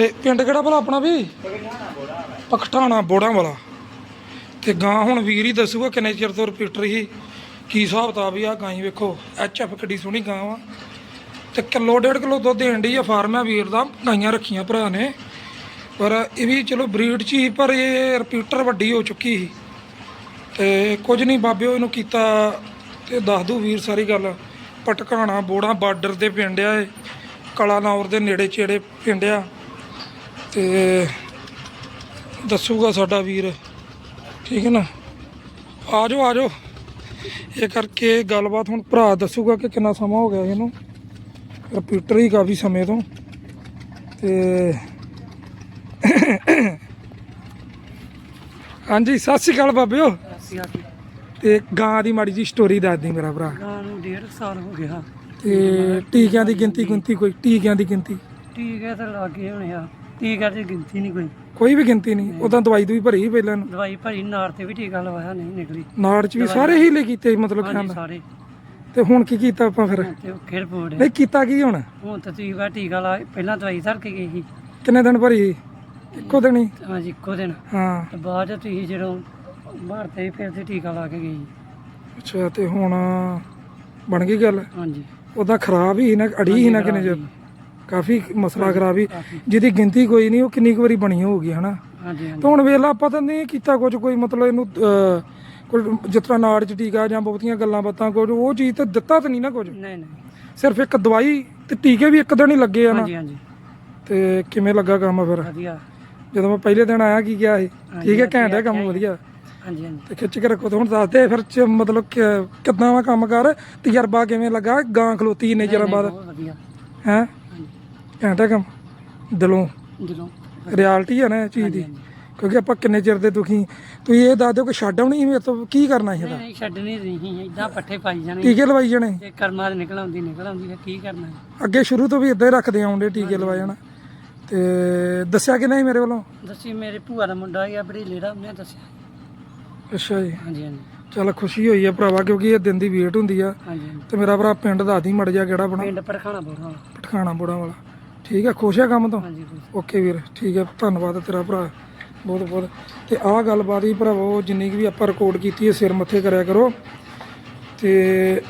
ਇਹ ਪਿੰਡ ਕਿਹੜਾ ਭਲਾ ਆਪਣਾ ਵੀ? ਪਖਟਾਣਾ ਬੋੜਾਂ ਵਾਲਾ। ਤੇ ਗਾਂ ਹੁਣ ਵੀਰ ਹੀ ਦੱਸੂਗਾ ਕਿੰਨੇ ਚਿਰ ਤੋਂ ਰਿਪੀਟਰ ਹੀ। ਕੀ ਹਿਸਾਬ ਕਿਤਾਬ ਆ ਗਾਂ ਵੇਖੋ। ਐਚ ਐਫ ਕਿੱਡੀ ਸੋਹਣੀ ਗਾਂ ਵਾ। ਤੇ ਕਿਲੋ ਡੇਢ ਕਿਲੋ ਦੁੱਧ ਦੇਣ ਡਈ ਆ ਫਾਰਮ ਆ ਵੀਰ ਦਾ। ਗਾਈਆਂ ਰੱਖੀਆਂ ਭਰਾ ਨੇ। ਪਰ ਇਹ ਵੀ ਚਲੋ ਬਰੀਡ ਚ ਹੀ, ਪਰ ਇਹ ਰਿਪੀਟਰ ਵੱਡੀ ਹੋ ਚੁੱਕੀ ਸੀ। ਤੇ ਕੁਝ ਨਹੀਂ ਬਾਬਿਓ ਇਹਨੂੰ ਕੀਤਾ ਤੇ ਦੱਸ ਦੂ ਵੀਰ ਸਾਰੀ ਗੱਲ। ਪਟਕਾਣਾ ਬੋੜਾ ਬਾਰਡਰ ਦੇ ਪਿੰਡ ਆ ਇਹ। ਕਲਾਨੌਰ ਦੇ ਨੇੜੇ ਚੇੜੇ ਪਿੰਡ ਆ। ਤੇ ਦੱਸੂਗਾ ਸਾਡਾ ਵੀਰ। ਠੀਕ ਹੈ ਨਾ? ਆ ਜਾਓ ਆ ਜਾਓ ਇਹ ਕਰਕੇ ਗੱਲਬਾਤ ਹੁਣ ਭਰਾ ਦੱਸੂਗਾ ਕਿ ਕਿੰਨਾ ਸਮਾਂ ਹੋ ਗਿਆ ਇਹਨੂੰ। ਰਿਪੀਟਰ ਹੀ ਕਾਫੀ ਸਮੇਂ ਤੋਂ। ਤੇ ਹਾਂਜੀ ਸਤਿ ਸ਼੍ਰੀ ਅਕਾਲ ਬਾਬਿਓ। ਤੇ ਗਾਂ ਦੀ ਮਾੜੀ ਜੀ ਸਟੋਰੀ ਦੱਸ ਦੀ ਮੇਰਾ ਭਰਾ। ਗਾਂ ਨੂੰ ਡੇਢ ਸਾਲ ਹੋ ਗਿਆ। ਤੇ ਟੀਕਿਆਂ ਦੀ ਗਿਣਤੀ ਗੁੰਤੀ ਕੋਈ? ਟੀਕਿਆਂ ਦੀ ਗਿਣਤੀ। ਹੈ ਤਾਂ ਲੱਗੇ ਹੋਣੇ ਆ। ਟੀਕਾ ਦੀ ਗਿਣਤੀ ਨਹੀਂ ਕੋਈ। ਕੋਈ ਵੀ ਗਿਣਤੀ ਨਹੀਂ। ਉਦਾਂ ਦਵਾਈ ਦੂਈ ਭਰੀ ਸੀ ਪਹਿਲਾਂ। ਨੂੰ ਦਵਾਈ ਭਰੀ ਨਾਰ ਤੇ ਵੀ ਟੀਕਾ ਲਵਾਇਆ ਨਹੀਂ ਨਿਕਲੀ। ਨਾੜ ਚ ਵੀ ਸਾਰੇ ਹੀਲੇ ਕੀਤੇ ਮਤਲਬ ਹਾਂਜੀ ਸਾਰੇ। ਤੇ ਹੁਣ ਕੀ ਕੀਤਾ ਆਪਾਂ ਫਿਰ? ਤੇ ਉਹ ਖੇਡ ਨਹੀਂ ਕੀਤਾ ਕੀ ਹੁਣ? ਹੁਣ ਤਾਂ ਤੁਸੀਂ ਵਾ ਟੀਕਾ ਲਾ ਪਹਿਲਾਂ ਦਵਾਈ ਧਰ ਕੇ ਗਈ ਸੀ। ਕਿੰਨੇ ਦਿਨ ਭਰੀ ਸੀ? ਇੱਕੋ ਦਿਨ ਹੀ? ਹਾਂਜੀ ਇੱਕੋ ਦਿਨ। ਹਾਂ। ਤੇ ਬਾਅਦ ਚ ਤੁਸੀਂ ਜਦੋਂ ਬਾਹਰ ਤੇ ਫਿਰ ਤੇ ਟੀਕਾ ਲਾ ਕੇ ਗਈ ਅੱਛਾ ਤੇ ਹੁਣ ਬਣ ਗਈ ਗੱਲ? ਹਾਂਜੀ। ਉਦਾਂ ਖਰਾਬ ਹੀ ਸੀ ਨਾ ਅੜੀ ਹੀ ਨਾ ਕਿਨੇ ਜੇ ਕਾਫੀ ਮਸਲਾ ਖਰਾਬ ਹੀ। ਕਾਫੀ। ਜਿਹਦੀ ਗਿਣਤੀ ਕੋਈ ਨਹੀਂ ਉਹ ਕਿੰਨੀ ਕੁ ਵਾਰੀ ਬਣੀ ਹੋਊਗੀ ਹਨਾ? ਹਾਂਜੀ ਹਾਂਜੀ। ਤੇ ਹੁਣ ਵੇਲਾ ਆਪਾਂ ਤਾਂ ਨਹੀਂ ਕੀਤਾ ਕੁਝ ਕੋਈ ਮਤਲਬ ਇਹਨੂੰ ਅਹ, ਕੋਈ ਜਿਸ ਤਰ੍ਹਾਂ ਨਾੜ ਚ ਟੀਕਾ ਜਾਂ ਬਹੁਤੀਆਂ ਗੱਲਾਂ ਬਾਤਾਂ ਕੁਝ ਉਹ ਚੀਜ਼ ਤੇ ਦਿੱਤਾ ਤਾਂ ਨਹੀਂ ਨਾ ਕੁਝ। ਨਹੀਂ ਨਹੀਂ। ਸਿਰਫ ਇੱਕ ਦਵਾਈ ਤੇ ਟੀਕੇ ਵੀ ਇੱਕ ਦਿਨ ਹੀ ਲੱਗੇ ਆ ਨਾ। ਹਾਂਜੀ ਹਾਂਜੀ। ਤੇ ਕਿਵੇਂ ਲੱਗਾ ਕੰਮ ਫਿਰ? ਵਧੀਆ। ਜਦੋਂ ਮੈਂ ਪਹਿਲੇ ਦਿਨ ਆਇਆ ਕੀ ਗਿਆ ਸੀ? ਠੀਕ ਹੈ ਘੈਂਟ ਹੈ ਕੰਮ ਵਧੀਆ। ਹਾਂਜੀ ਹਾਂਜੀ। ਤੇ ਖਿੱਚ ਕੇ ਰੱਖੋ ਤੇ ਹੁਣ ਦੱਸਦੇ ਫਿਰ ਚ ਮਤਲਬ ਕਿ- ਕਿੱਦਾਂ ਵਾ ਕੰਮ ਕਰ? ਤਜਰਬਾ ਕਿਵੇਂ ਲੱਗਾ? ਗਾਂ ਖਲੋਤੀ ਇੰਨੇ ਚਿਰ ਬਾਅਦ। ਬਹੁਤ ਵਧੀਆ। ਹੈ? ਘੈਂਟ ਹੈ ਕੰਮ ਦਿਲੋਂ ਦਿਲੋਂ। ਰਿਐਲਿਟੀ ਹੈ ਨਾ ਇਹ ਚੀਜ਼ ਦੀ। ਕਿਉਂਕਿ ਆਪਾਂ ਕਿੰਨੇ ਚਿਰ ਦੇ ਦੁਖੀ ਤੁਸੀਂ ਇਹ ਦੱਸ ਦਿਓ ਕਿ ਛੱਡ ਆਉਣੀ ਸੀ ਤੋਂ ਕੀ ਕਰਨਾ ਇਹਦਾ? ਨਹੀਂ ਛੱਡਣੀ ਨਹੀਂ ਇਦਾਂ ਪੱਠੇ ਪਾਈ ਜਾਣੇ। ਟੀਕੇ ਲਵਾਈ ਜਾਣੇ। ਜੇ ਕਰਮਾਂ ਦੇ ਨਿਕਲ ਆਉਂਦੀ ਨਿਕਲ ਆਉਂਦੀ ਹੈ ਕੀ ਕਰਨਾ ਹੈ? ਅੱਗੇ ਸ਼ੁਰੂ ਤੋਂ ਵੀ ਇਦਾਂ ਹੀ ਰੱਖਦੇ ਆਉਂਦੇ ਟੀਕੇ ਲਵਾਏ ਜਾਣਾ। ਤੇ ਦੱਸਿਆ ਕਿ ਨਹੀਂ ਮੇਰੇ ਵੱਲੋਂ? ਦੱਸੀ ਮੇਰੇ ਭੂਆ ਦਾ ਮੁੰਡਾ ਹੀ ਆ ਬੜੀ ਲੇੜਾ ਉਹਨੇ ਦੱਸਿਆ। ਅੱਛਾ ਜੀ। ਹਾਂਜੀ ਹਾਂਜੀ। ਚਲ ਖੁਸ਼ੀ ਹੋਈ ਹੈ ਭਰਾਵਾ ਕਿਉਂਕਿ ਇਹ ਦਿਨ ਦੀ ਵੇਟ ਹੁੰਦੀ ਆ। ਤੇ ਮੇਰਾ ਭਰਾ ਪਿੰਡ ਦੱਸਦੀ ਮੜ ਜਾ ਕਿਹੜਾ ਬਣਾ। ਪਿੰਡ ਪਰਖਾਣਾ ਬੋਰਾ ਪਠਾਣਾ ਬੋੜਾ ਵਾਲਾ। ਠੀਕ ਹੈ ਖੁਸ਼ ਹੈ ਕੰਮ ਤੋਂ? ਹਾਂਜੀ। ਓਕੇ ਵੀਰ ਠੀਕ ਹੈ ਧੰਨਵਾਦ ਤੇਰਾ ਭਰਾ ਬਹੁਤ ਬਹੁਤ। ਤੇ ਆਹ ਗੱਲਬਾਤ ਹੀ ਭਰਾਵੋ ਜਿੰਨੀ ਵੀ ਆਪਾਂ ਰਿਕਾਰਡ ਕੀਤੀ ਹੈ ਸਿਰ ਮੱਥੇ ਕਰਿਆ ਕਰੋ। ਤੇ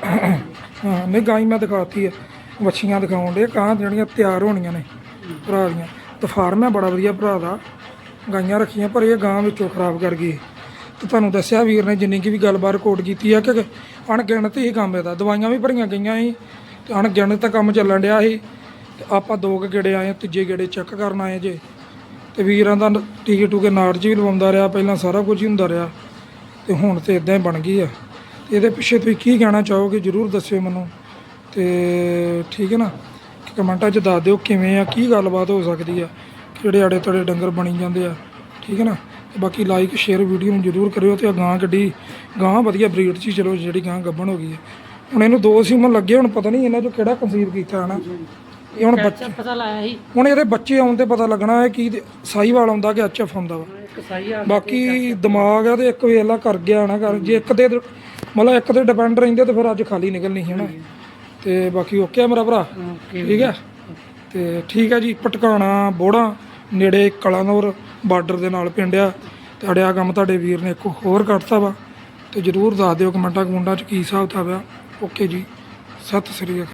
ਹਾਂ ਨਹੀਂ ਗਾਈ ਮੈਂ ਦਿਖਾਤੀ ਹੈ ਵੱਛੀਆਂ ਦਿਖਾਉਣ ਦੇ ਕਾਂ ਜਿਹੜੀਆਂ ਤਿਆਰ ਹੋਣੀਆਂ ਨੇ ਭਰਾ ਦੀਆਂ। ਤੇ ਫਾਰਮ ਹੈ ਬੜਾ ਵਧੀਆ ਭਰਾ ਦਾ। ਗਾਈਆਂ ਰੱਖੀਆਂ ਪਰ ਇਹ ਗਾਂ ਵਿੱਚੋਂ ਖਰਾਬ ਕਰ ਗਈ। ਤੇ ਤੁਹਾਨੂੰ ਦੱਸਿਆ ਵੀਰ ਨੇ ਜਿੰਨੀ ਕੀ ਵੀ ਗੱਲਬਾਤ ਰਿਕਾਰਡ ਕੀਤੀ ਆ ਕਿ ਅਣਗਿਣਤ ਹੀ ਕੰਮ ਇਹਦਾ। ਦਵਾਈਆਂ ਵੀ ਭਰੀਆਂ ਗਈਆਂ ਸੀ ਤੇ ਅਣਗਿਣਤ ਕੰਮ ਚੱਲਣ ਡਿਆ ਸੀ। ਤੇ ਆਪਾਂ ਦੋ ਕੁ ਗੇੜੇ ਆਏ, ਤੀਜੇ ਗੇੜੇ ਚੈੱਕ ਕਰਨ ਆਏ ਜੇ। ਤੇ ਵੀਰਾਂ ਦਾ ਟੀਕੇ ਟੂਕੇ ਨਾੜ 'ਚ ਵੀ ਲਵਾਉਂਦਾ ਰਿਹਾ, ਪਹਿਲਾਂ ਸਾਰਾ ਕੁਝ ਹੀ ਹੁੰਦਾ ਰਿਹਾ। ਤੇ ਹੁਣ ਤੇ ਇਦਾਂ ਹੀ ਬਣ ਗਈ ਆ। ਤੇ ਇਹਦੇ ਪਿੱਛੇ ਤੁਸੀਂ ਕੀ ਕਹਿਣਾ ਚਾਹੋਗੇ, ਜਰੂਰ ਦੱਸਿਓ ਮੈਨੂੰ। ਤੇ ਠੀਕ ਹੈ ਨਾ? ਕਮੈਂਟਾਂ 'ਚ ਦੱਸ ਦਿਓ ਕਿਵੇਂ ਆ, ਕੀ ਗੱਲਬਾਤ ਹੋ ਸਕਦੀ ਆ, ਕਿਹੜੇ ਆੜੇ ਤੜੇ ਡੰਗਰ ਬਣੀ ਜਾਂਦੇ ਆ। ਠੀਕ ਹੈ ਨਾ? ਤੇ ਬਾਕੀ ਲਾਈਕ ਸ਼ੇਅਰ ਵੀਡੀਓ ਨੂੰ ਜਰੂਰ ਕਰਿਓ ਤੇ ਆ ਗਾਂ ਗੱਡੀ, ਗਾਂ ਵਧੀਆ ਬਰੀਡ 'ਚ ਹੀ ਚਲੋ ਜਿਹੜੀ ਗਾਂ ਗੱਬਣ ਹੋ ਗਈ ਹੈ ਹੁਣ ਇਹਨੂੰ ਦੋ ਸੀਮਨ ਲੱਗੇ, ਹੁਣ ਪਤਾ ਨਹੀਂ ਇਹਨਾਂ 'ਚੋਂ ਕਿਹੜਾ ਕਨਸੀਵ ਕੀਤਾ ਹਨਾ ਇਹ ਹੁਣ ਬੱਚੇ ਪਤਾ ਲਾਇਆ ਸੀ। ਹੁਣ ਇਹਦੇ ਬੱਚੇ ਆਉਣ ਤੇ ਪਤਾ ਲੱਗਣਾ ਹੈ ਕਿ ਸਾਈਵਾਲ ਆਉਂਦਾ ਕਿ ਐਚਐਫ ਆਉਂਦਾ ਵਾ। ਇੱਕ ਸਾਈ ਆ ਬਾਕੀ ਦਿਮਾਗ ਆ ਤੇ ਇੱਕ ਵੇਲਾ ਕਰ ਗਿਆ ਨਾ ਕਰ ਜੇ ਇੱਕ ਤੇ ਮਤਲਬ ਇੱਕ ਤੇ ਡਿਪੈਂਡ ਰਹਿੰਦੇ ਤੇ ਫਿਰ ਅੱਜ ਖਾਲੀ ਨਿਕਲਣੀ ਸੀ ਹਨਾ? ਤੇ ਬਾਕੀ ਓਕੇ ਆ ਮੇਰਾ ਭਰਾ? ਠੀਕ ਹੈ ਤੇ ਠੀਕ ਹੈ ਜੀ ਪਟਕਾਣਾ ਬੋੜਾ ਨੇੜੇ ਕਲਾਨੌਰ ਬਾਰਡਰ ਦੇ ਨਾਲ ਪਿੰਡ ਆ। ਤੇ ਅੜਿਆ ਕੰਮ ਤੁਹਾਡੇ ਵੀਰ ਨੇ ਇੱਕ ਹੋਰ ਕੱਢਤਾ ਵਾ। ਤੇ ਜਰੂਰ ਦੱਸ ਦਿਓ ਕਮੈਂਟਾਂ ਕਮੈਂਟਾਂ ਚ ਕੀ ਹਿਸਾਬ ਕਿਤਾਬ ਆ। ਓਕੇ ਜੀ ਸਤਿ ਸ੍ਰੀ ਅਕਾਲ।